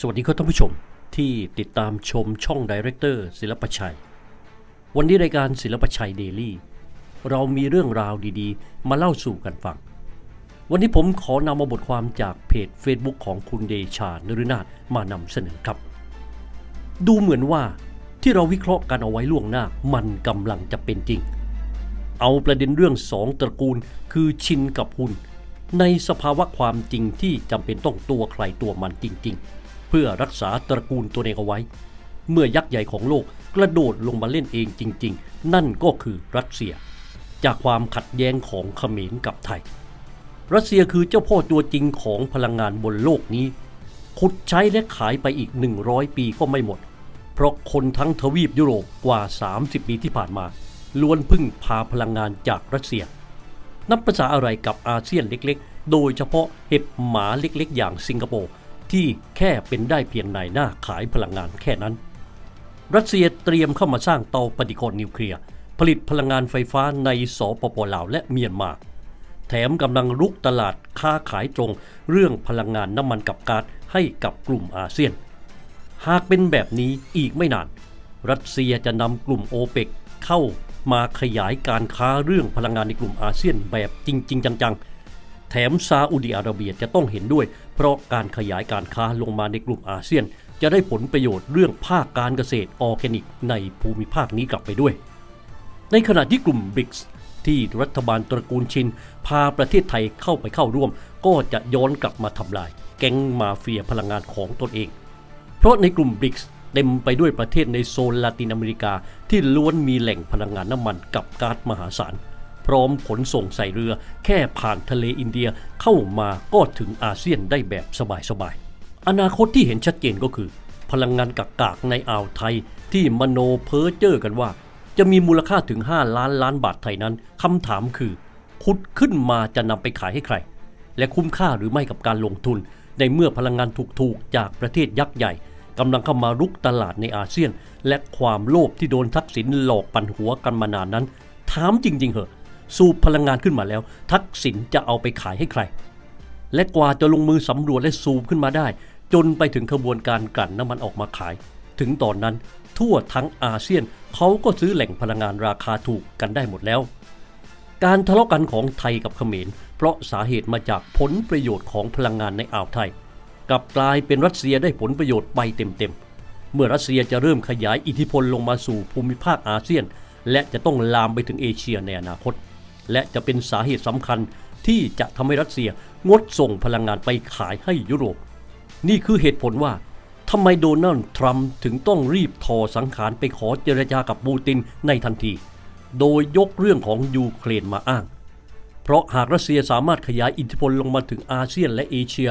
สวัสดีครับท่านผู้ชมที่ติดตามชมช่องดีเรคเตอร์ศิลปชัย วันนี้รายการศิลปชัยเดลี่เรามีเรื่องราวดีๆ มาเล่าสู่กันฟัง วันนี้ผมขอนำมาบทความจากเพจ Facebook ของคุณเดชานฤนาถมานำเสนอครับ ดูเหมือนว่าที่เราวิเคราะห์กันเอาไว้ล่วงหน้ามันกำลังจะเป็นจริง เอาประเด็นเรื่องสองตระกูลคือชินกับหุนในสภาวะความจริงที่จำเป็นต้องตัวใครตัวมันจริง ๆ พื่อรักษาตระกูลตัวเองเอาไว้ เมื่อยักษ์ใหญ่ของโลกกระโดดลงมาเล่นเองจริง ๆ นั่นก็คือรัสเซีย จากความขัดแย้งของเขมรกับไทย รัสเซียคือเจ้าพ่อตัวจริงของพลังงานบนโลกนี้ขุดใช้และขายไปอีก 100 ปีก็ไม่หมด เพราะคนทั้งทวีปยุโรปกว่า 30 ปีที่ผ่านมา ล้วนพึ่งพาพลังงานจากรัสเซีย นับภาษาอะไรกับอาเซียนเล็กๆ โดยเฉพาะเห็บหมาเล็กๆ อย่างสิงคโปร์ ที่แค่เป็นได้เพียงนายหน้าขายพลังงานแค่นั้น รัสเซียเตรียมเข้ามาสร้างเตาปฏิกรณ์นิวเคลียร์ผลิตพลังงานไฟฟ้าในสปปลาวและเมียนมา แถมกำลังรุกตลาดค้าขายตรง เรื่องพลังงานน้ำมันกับก๊าซให้กับกลุ่มอาเซียน หากเป็นแบบนี้อีกไม่นาน รัสเซียจะนำกลุ่มโอเปกเข้ามาขยายการค้าเรื่องพลังงานในกลุ่มอาเซียนแบบจริง ๆ จัง ๆ แถมซาอุดิอาระเบียจะต้องเห็นด้วย เพราะการขยายการค้าลงมาในกลุ่มอาเซียน จะได้ผลประโยชน์เรื่องภาคการเกษตรออร์แกนิกในภูมิภาคนี้กลับไปด้วย ในขณะที่กลุ่มบริกส์ที่รัฐบาลตระกูลชิน พาประเทศไทยเข้าไปเข้าร่วม ก็จะย้อนกลับมาทำลาย แก๊งมาเฟียพลังงานของตนเอง เพราะในกลุ่มบริกส์เต็มไปด้วยประเทศในโซนลาตินอเมริกาที่ล้วนมีแหล่งพลังงานน้ำมันกับก๊าซมหาศาล พร้อมขนส่งใส่เรือ แค่ผ่านทะเลอินเดียเข้ามาก็ถึงอาเซียนได้แบบสบายๆ อนาคตที่เห็นชัดเจนก็คือ พลังงานกากากในอ่าวไทยที่มโนเพ้อเจ้อกันว่า จะมีมูลค่าถึง 5 ล้านล้านบาทไทยนั้นคำถามคือ ขุดขึ้นมาจะนำไปขายให้ใคร และคุ้มค่าหรือไม่กับการลงทุน ในเมื่อพลังงานถูกๆจากประเทศยักษ์ใหญ่กำลังเข้ามารุกตลาดในอาเซียน และความโลภที่โดนทักษิณหลอกปั่นหัวกันมานานนั้น ถามจริง ๆเหอะ สูบพลังงานขึ้นมาแล้ว ทักษิณจะเอาไปขายให้ใคร และกว่าจะลงมือสำรวจและสูบขึ้นมาได้ จนไปถึงขบวนการกลั่นน้ำมันออกมาขาย ถึงตอนนั้นทั่วทั้งอาเซียนเขาก็ซื้อแหล่งพลังงานราคาถูกกันได้หมดแล้ว การทะเลาะกันของไทยกับเขมร เพราะสาเหตุมาจากผลประโยชน์ของพลังงานในอ่าวไทย กลับกลายเป็นรัสเซียได้ผลประโยชน์ไปเต็มๆ เมื่อรัสเซียจะเริ่มขยายอิทธิพลลงมาสู่ภูมิภาคอาเซียน และจะต้องลามไปถึงเอเชียในอนาคต และจะเป็นสาเหตุสำคัญที่จะทำให้รัสเซียงดส่งพลังงานไปขายให้ยุโรป นี่คือเหตุผลว่าทำไมโดนัลด์ทรัมป์ถึงต้องรีบทอสังขารไปขอเจรจากับปูตินในทันที โดยยกเรื่องของยูเครนมาอ้าง เพราะหากรัสเซียสามารถขยายอิทธิพลลงมาถึงอาเซียนและเอเชีย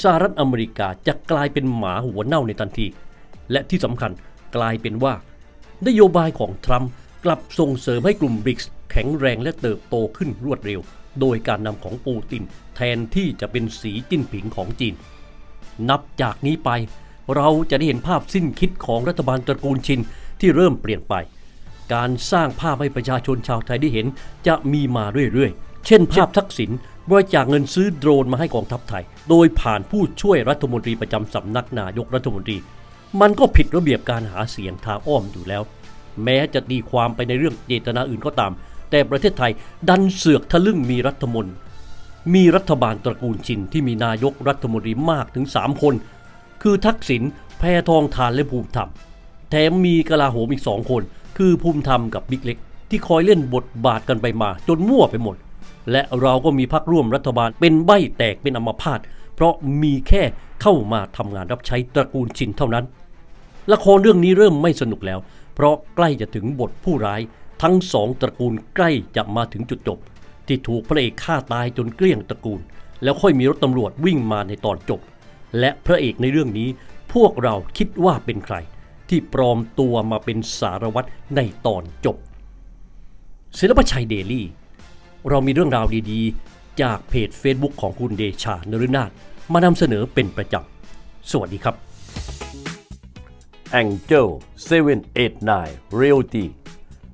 สหรัฐอเมริกาจะกลายเป็นหมาหัวเน่าในทันที และที่สำคัญกลายเป็นว่า นโยบายของทรัมป์กลับส่งเสริมให้กลุ่มบริกส์ แข็งแรงและเติบโตขึ้นรวดเร็ว โดยการนำของปูตินแทนที่จะเป็นสีจิ้นผิงของจีน นับจากนี้ไป เราจะได้เห็นภาพสิ้นคิดของรัฐบาลตระกูลชินที่เริ่มเปลี่ยนไป การสร้างภาพให้ประชาชนชาวไทยได้เห็นจะมีมาเรื่อยๆ เช่นภาพทักษิณบริจาคเงินซื้อโดรนมาให้กองทัพไทย โดยผ่านผู้ช่วยรัฐมนตรีประจำสำนักนายกรัฐมนตรี มันก็ผิดระเบียบการหาเสียงทางอ้อมอยู่แล้ว แม้จะตีความไปในเรื่องเจตนาอื่นก็ตาม แต่ประเทศไทยดันเสือกทะลึ่งมีรัฐมนตรีมีรัฐบาลตระกูลชินที่มีนายกรัฐมนตรีมากถึง 3 คน คือทักษิณแพทองทานและภูมิธรรม แถมมีกลาโหมอีกสองคน คือภูมิธรรมกับบิ๊กเล็ก ที่คอยเล่นบทบาทกันไปมาจนมั่วไปหมด และเราก็มีพักร่วมรัฐบาลเป็นใบแตกเป็นอัมพาตเพราะมีแค่เข้ามาทำงานรับใช้ตระกูลชินเท่านั้น ละครเรื่องนี้เริ่มไม่สนุกแล้ว เพราะใกล้จะถึงบทผู้ร้าย ทั้งสองตระกูลใกล้จะมาถึงจุดจบ ที่ถูกพระเอกฆ่าตายจนเกลี้ยงตระกูล แล้วค่อยมีรถตำรวจวิ่งมาในตอนจบ และพระเอกในเรื่องนี้ พวกเราคิดว่าเป็นใคร ที่ปลอมตัวมาเป็นสารวัตรในตอนจบศิลปชัยเดลี่ เรามีเรื่องราวดีๆ จากเพจ Facebook ของคุณเดชานฤนาถมานำเสนอเป็นประจำ สวัสดีครับ Angel 789 Realty